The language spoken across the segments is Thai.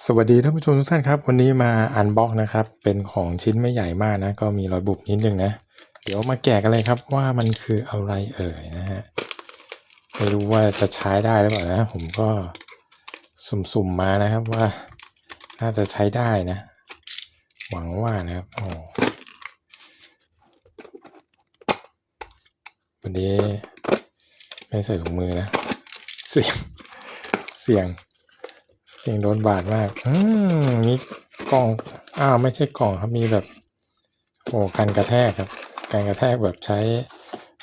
สวัสดีท่านผู้ชมทุกท่านครับ วันนี้มาอันบ็อกนะครับ เป็นของชิ้นไม่ใหญ่มากนะ ก็มีรอยบุบนิดนึงนะ เดี๋ยวมาแกะกันเลยครับว่ามันคืออะไรเอ่ยนะฮะไม่รู้ว่าจะใช้ได้หรือเปล่านะ ผมก็สุ่มๆมานะครับว่า น่าจะใช้ได้นะ หวังว่านะครับโอ้วันนี้ไม่ใส่ถุงมือนะ เสียงเสียง เสียงโดนบาดมาก อืมมีกล่อง อ้าวไม่ใช่กล่องครับ มีแบบ โอ้กันกระแทกครับ การกระแทกแบบใช้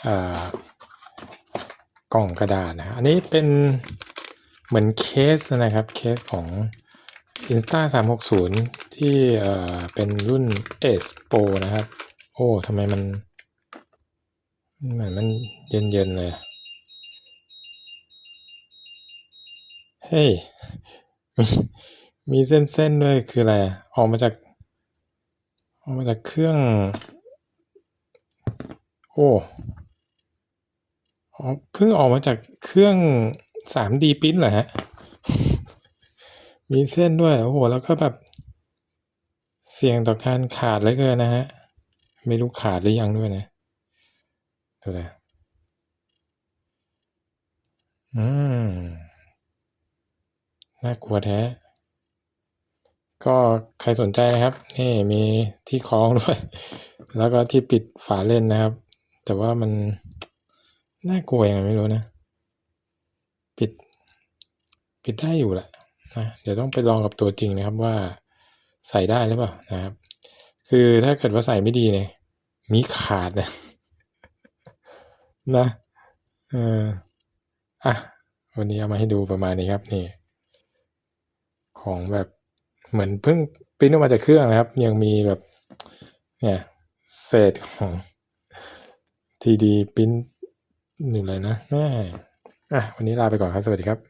อ่ากล่องกระดาษนะ อันนี้เป็นเหมือนเคสนะครับ เคสของ Insta 360 ที่เอ่อเป็นรุ่น S Pro นะครับ โอ้ทำไมมันเหมือนมันเย็นๆเลย เฮ้ย มี มีเส้นๆด้วยคืออะไรอะออกมาจาก ออกมาจากเครื่อง โอ้อ๋อเพิ่งออกมาจากเครื่อง 3D ปริ้นท์เหรอฮะ มีเส้นด้วย โอ้โห แล้วก็แบบ เสี่ยงต่อการขาดเหลือเกินนะฮะ ไม่รู้ขาดหรือยังด้วยนะดูเลยอืม น่ากลัวแท้ ก็ใครสนใจนะครับ นี่มีที่คล้องด้วย แล้วก็ที่ปิดฝาเล่นนะครับ แต่ว่ามันน่ากลัวยังไงไม่รู้นะ ปิด ปิดได้อยู่แหละนะเดี๋ยวต้องไปลองกับตัวจริงนะครับว่าใส่ได้หรือเปล่านะครับ คือถ้าเกิดว่าใส่ไม่ดีเนี่ย มีขาดนะนะเอออะ วันนี้เอามาให้ดูประมาณนี้ครับนี่ ของแบบเหมือนเพิ่งปริ้นออกมาจากเครื่องนะครับ ยังมีแบบเนี่ยเศษของทีดีปิ้นอยู่เลยนะแม่อะวันนี้ลาไปก่อนครับ สวัสดีครับ